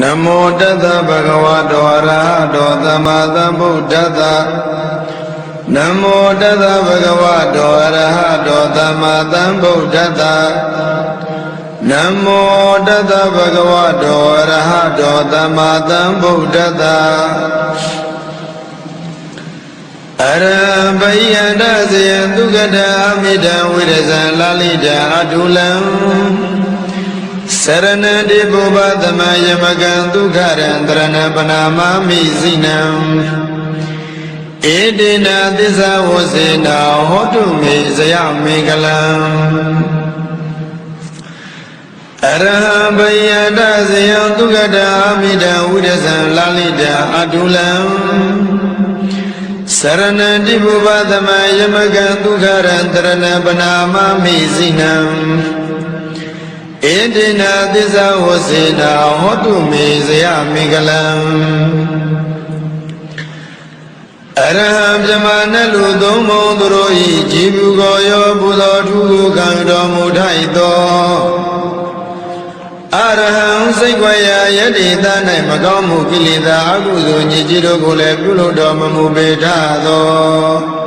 နမောတတဗုဒ္ဓဝါတောအရဟတောသမ္မာသမ္ဗုဒ္ဓတ္တနမောတတဗုဒ္ဓဝါတောအရဟတောသမ္မာသမ္ဗုဒ္ဓတ္တနမောတတဗုဒ္ဓဝါတောအရဟတောသမ္မာသမ္ဗုဒ္ဓတ္တအရဘိယန္တဇယံသူကတအမိတံဝိရဇံလာလိတံအတုလံစ ရဏတိပုဗ္ဗသမယမကံဒုက္ခရံတရဏပနာမမိစိနံဧတေနသစ္စာဝစေနာဟောတုမေဇယမေကလံအရဟံဘယတဇယံဒုက္ခတာအမိတံဝိရဇံလာလိတံအတုလံစရဏတိပုဗ္ဗသမယမကံဒုက္ခရံတရဏပနာမမိစိနံ ဣတိနာသစ္စာဝစေနာဟောတုမေဇယမေကလံအရဟံပြမနလူသုံးဘုံသူတို့ဤကြည်ဘူးကိုရောဘုသောထုကိုခံတော်မူထိုက်သောအရဟံစိတ်ွယ်ရာယတိသ၌မကောင်းမှုကိလေသာအကုသိုလ်ညစ်ကြေးတို့ကိုလည်းပြုလုပ်တော်မမူပေထသော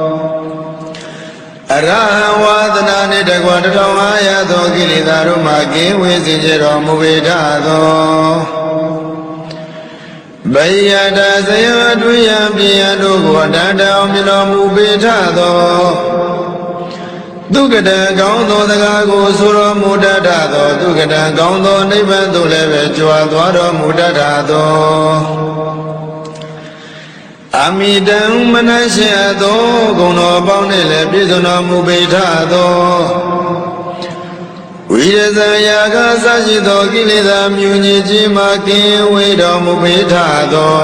အရဟံဝါဒနာနှင့်တကွာတထောင်အားရသောကိလေသာတို့မှကင်းဝေးစေကြတော်မူပေထသောဗယတဇယအတွင်းယံပြယတို့ကိုတန်တောင်မြတော်မူပေထသောဒုက္ကတံကောင်းသောစကားကိုဆိုတော်မူတတ်သောဒုက္ကတံကောင်းသောနိဗ္ဗာန်သို့လည်းပဲကြွားသွားတော်မူတတ်သော အမိတံမနရှိအသောဂုဏတော်ပေါင်းနှင့်လည်းပြည့်စုံတော်မူပေထသောဝိရဇံယာကစရှိသောကိလေသာမြူညစ်ခြင်းမှကင်းဝေးတော်မူပေထသော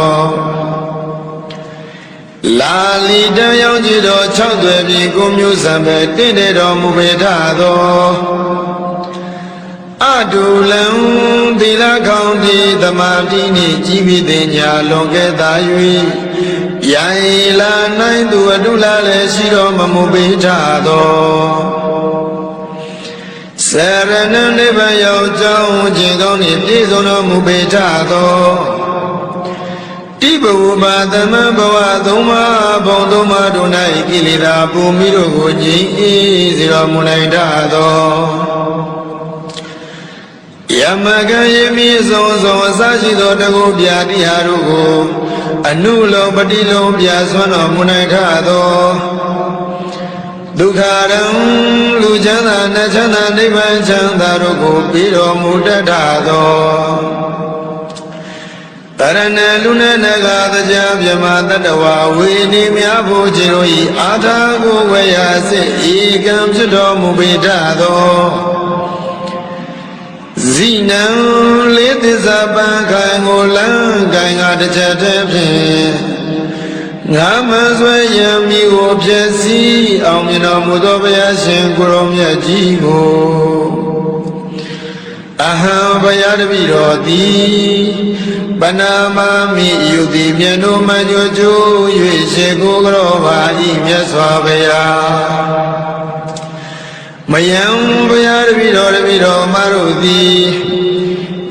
လာလီတံရောက်ကြည်တော်၆သွယ်ပြီကိုမျိုးစံပဲတင့်တယ်တော်မူပေထသောအတုလံသီလကောင်းတိသမာတိနှင့်ကြီးပြီးတင်ညာလွန်ကဲသာ၍ ယံလာနိုင်သူအတုလာလည်းရှိတော်မမူပေထသောစရဏနိဗ္ဗာန်ရောက်ကြောင်းခြင်းကောင်းနှင့်ပြည့်စုံတော်မူပေထသောတိဘဝပါသမံဘဝသုံးပါးဘုံသုံးပါးတို့၌ကိလေသာပူမိတို့ကိုငြိမ်းအေးစေတော်မူနိုင်တတ်သောယမကံယမိဆုံးဆုံးအစရှိသောတကုပြာတိဟာတို့ကို အနုလောပတိလုံးပြဆွမ်းတော်မူနိုင်ထသောဒုက္ခရံလူချမ်းသာနတ်ချမ်းသာနိဗ္ဗာန်ချမ်းသာတို့ကိုပြီးတော်မူတတ်သောတရဏလူနဲ့နဂါတရားမြမတတဝဝေနေများဖို့ခြင်းတို့ဤအာထာကိုဝေယစစ်ဤကံဖြစ်တော်မူပေတတ်သော ဇိနံလေးသစ္စာပံခိုင်ကိုလန်းခိုင်ကတစ်ချက်တည်းဖြင့်ငါမဆွဲရမိကိုဖြစ်စီအောင်မြင်တော်မူသောဘုရားရှင်ကိုရောမြတ်ကြီးကိုအဟံဘုရားတပည့်တော်သည်ပနာမမိယုတိမြတ်တို့မှကြိုးကျိုး၍ရှေကိုကြောပါဤမြတ်စွာဘုရားမယံဘုရားတ ပည့်တော်တပည့်တော်မတို့သည်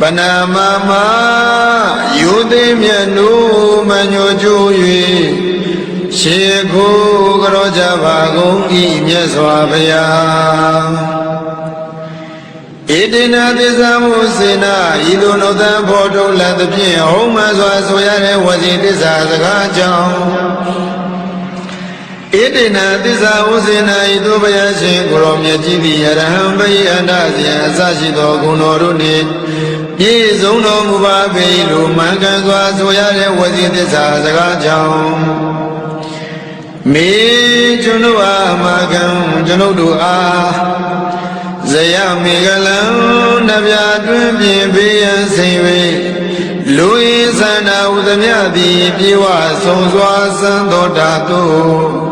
ပနာမမယုသိမြတ်တို့မညိုကျိုး၍ရှေကိုကြောကြပါကုန်ဤမြတ်စွာဘုရားဣတိနာသစ္စာမုစေနာဤသို့နှုတ်သံဖို့ထုတ်လသဖြင့်ဟုံးမှစွာဆိုရတဲ့ဝစီသစ္စာစကားကြောင့် ဣတိနာသစ္စာဥစေနာဤသို့ဘုရားရှင်ကိုရောမြတ်ကြီးသည်ယရဟံဘိအန္တဇယအစရှိသောဂုဏ်တော်တို့နှင့်ပြည့်စုံတော်မူပါပေလိုမှန်ကန်စွာဆိုရတဲ့ဝစီသစ္စာစကားကြောင့်မေကျွန်ုပ်အားမာကံကျွန်ုပ်တို့အားဇယမေကလံနဗျာတွင်ပြင်ပေးရန်စိန်၍လူရင်းသန္တာဥသမြသည်ပြေဝဆုံစွာစံတော်တာသို့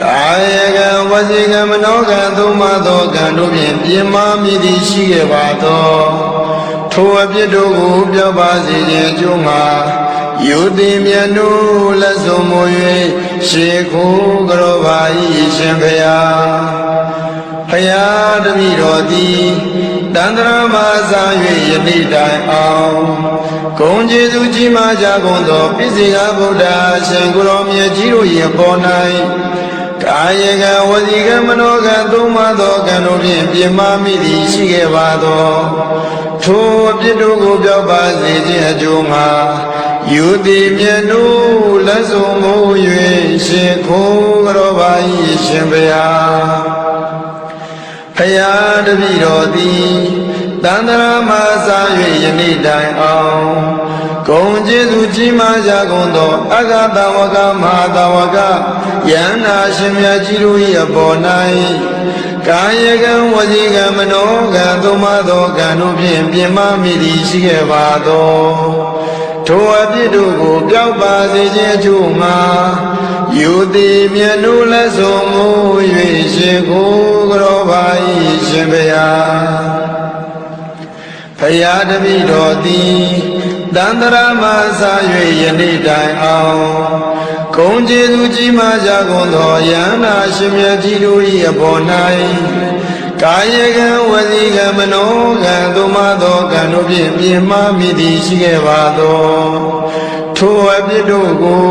ကာယကံဝစီကံမနောကံသုံးပါးသောကံတို့ဖြင့်ပြင်းမာမိသည်ရှိခဲ့ပါသောထိုအပြစ်တို့ကိုပြောပါစေခြင်းအကျိုးမှာယုတိမြတ်တို့လက်စုံမူ၍ရှေခိုးကြောပါ၏ရှင်ဘုရားဖယားတမိတော်သည်တန္တရာမသာ၍ယနေ့တိုင်အောင်ဂုံကျေးဇူးကြီးမားကြကုန်သောပိစိကဗုဒ္ဓရှင်ကိုယ်တော်မြတ်ကြီးတို့၏ပေါ်၌ ကာယကံဝစီကံမနောကံသုံးပါးသောကံတို့ဖြင့်ပြမမိသည်ရှိခဲ့ပါသောထိုအပြစ်တို့ကိုပြောပါစေခြင်းအကျိုးမှာယူသည်မြတ်တို့လက်စုံမိုး၍ရှင်ခိုးကြောပါ၏ရှင်ဘုရားဖယားတပည့်တော်သည်တန္တရာမသာ၍ယနေ့တိုင်အောင် ဂုံကျေးဇူးကြီးမားကြကုန်သောအဂတဝကမဟာတဝကယန္နာရှင်မြတ်ကြီးတို့၏အပေါ်၌ကာယကံဝစီကံမနောကံသုံးပါးသောကံတို့ဖြင့်ပြင်မမိသည်ရှိခဲ့ပါသောထိုအပြစ်တို့ကိုပြောက်ပါစေခြင်းအကျိုးမှာယူသည်မြတ်တို့လက်စုံမူ၍ရှင်ကိုကြောပါ၏ရှင်ဘုရားဖယားတပည့်တော်သည် တန္တရာမသာ၍ယနေ့တိုင်အောင်ဂုံကျေးဇူးကြီးမားကြကုန်သောယန္နာရှင်မြတ်ကြီးတို့၏အပေါ်၌ကာယကံဝစီကံမနောကံသို့မသောကံတို့ဖြင့်ပြင်မမိသည်ရှိခဲ့ပါသောထိုအပြစ်တို့ကို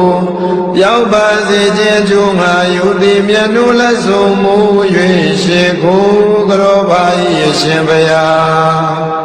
ရောက်ပါစေခြင်းအကျိုးငါယုတိမြတ်တို့လက်ဆုံမူ၍ရှေကိုကြောပါ၏အရှင်ဘုရား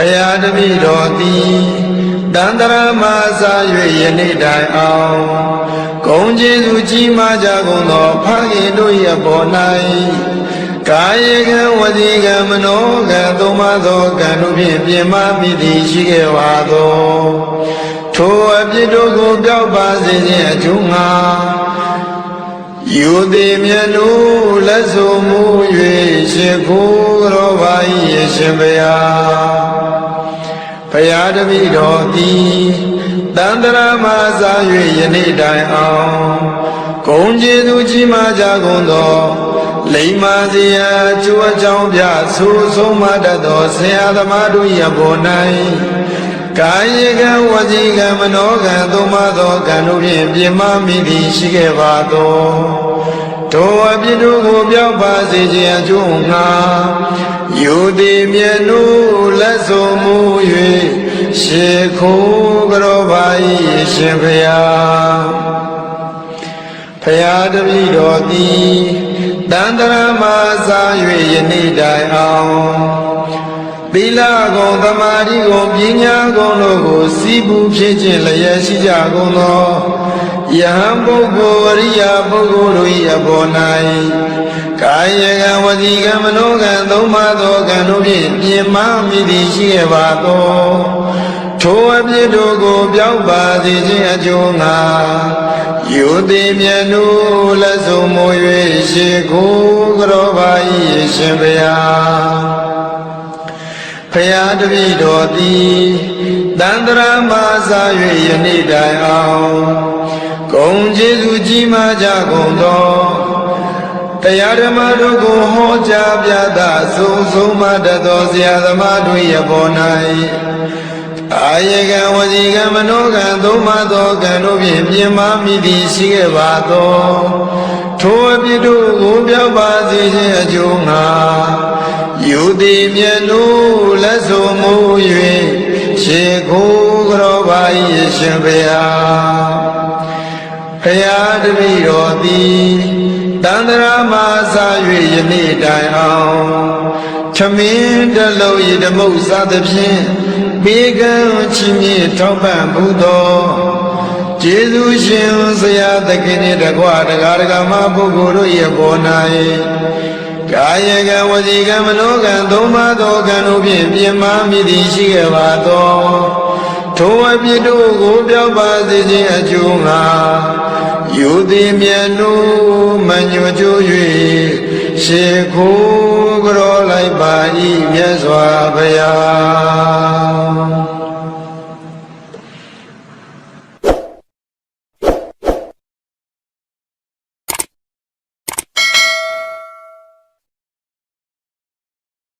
ဖယားတပည့်တော်သည်တန္တရာမသာ၍ယနေ့တိုင်အောင်ဂုံကျေးဇူးကြီးမားကြကုန်သောဖခင်တို့၏အပေါ်၌ကာယကံဝစီကံမနောကံသုံးပါးသောကံတို့ဖြင့်ပြင်မမိသည်ရှိခဲ့ပါသောထိုအပြစ်တို့ကိုပြောက်ပါစေခြင်းအကျိုးငှာ ယူသည်မြတ်တို့လက်စုံမူ၍ရှိခိုးကြောပါ၏ရှင်ဘုရားဖယားတပည့်တော်သည်တန္တရာမသာ၍ယနေ့တိုင်အောင်ဂုံကျေးဇူးကြီးမားကြကုန်သောလိမ္မာစီယကျွအကြောင်းပြဆူဆုံးမတတ်သောဆရာသမားတို့၏ဘော၌ ကာယကံဝစီကံမနောကံသုံးပါးသောကံတို့ဖြင့်ပြင်မမိသည်ရှိခဲ့ပါသောထိုအပြစ်တို့ကိုပြောက်ပါစေခြင်းအကျိုးငှာယူသည်မြတ်တို့လက်စုံမူ၍ရှေခိုးကြောပါ၏ရှင်ဖျားဖျားတပည့်တော်သည်တန္တရာမသာ၍ယနေ့တိုင်အောင် သီလကုံသမာဓိကုံပညာကုံတို့ကိုစီးပူဖြစ်ခြင်းလျက်ရှိကြကုန်သောယဟန်ပုဂ္ဂိုလ်အရိယာပုဂ္ဂိုလ်တို့၏အပေါ်၌ကာယကံဝစီကံမနောကံသုံးပါးသောကံတို့ဖြင့်ပြင်မမိသည်ရှိခဲ့ပါသောထိုအပြစ်တို့ကိုပြောက်ပါစေခြင်းအကျိုးငှာယူသည်မြတ်တို့လက်စုံမူ၍ရှေခိုးကြောပါ၏ရှင်ဘု ရားဖယားတပည့်တော်သည်တန္တရာမသာ၍ယနေ့တိုင်အောင်ဂုံကျေးဇူးကြီးမားကြကုန်သောတရားဓမ္မတို့ကိုဟောကြားပြသဆုံးဆုံးမတတ်သောဆရာသမားတို့ရဲ့ပေါ်၌အာယေကံဝစီကံမနောကံသုံးပါးသောကံတို့ဖြင့်ပြင်မမိသည်ရှိခဲ့ပါသောထိုအပြစ်တို့ကိုပြောက်ပါစေခြင်းအကျိုးငှာ ယူသည်မြတ်တို့လက်စုံမူ၍ရှေခိုးကြောပါ၏ရှင်ဘုရားဖယားတပည့်တော်သည်တန္တရာမသာ၍ယနေ့တိုင်အောင်ထထမင်းတစ်လုံးဤဓမုတ်စားသဖြင့်ဘေကံချီးမြှင့်ထောက်ပံ့ဘုသောကျေးဇူးရှင်ဆရာသခင်နှင့်တကွာတရားဒဂမပုဂ္ဂိုလ်တို့ရဲ့ပေါ်၌ ကာယကံဝစီကံမနောကံသုံးပါးသောကံတို့ဖြင့်ပြင်မာမိသည်ရှိခဲ့ပါသောထိုအပြစ်တို့ကိုပြောက်ပါစေခြင်းအကျိုးငါယူသည်မြတ်နုမညွကြိုး၍ရှေခိုးကြောလိုက်ပါ၏မြတ်စွာဘုရား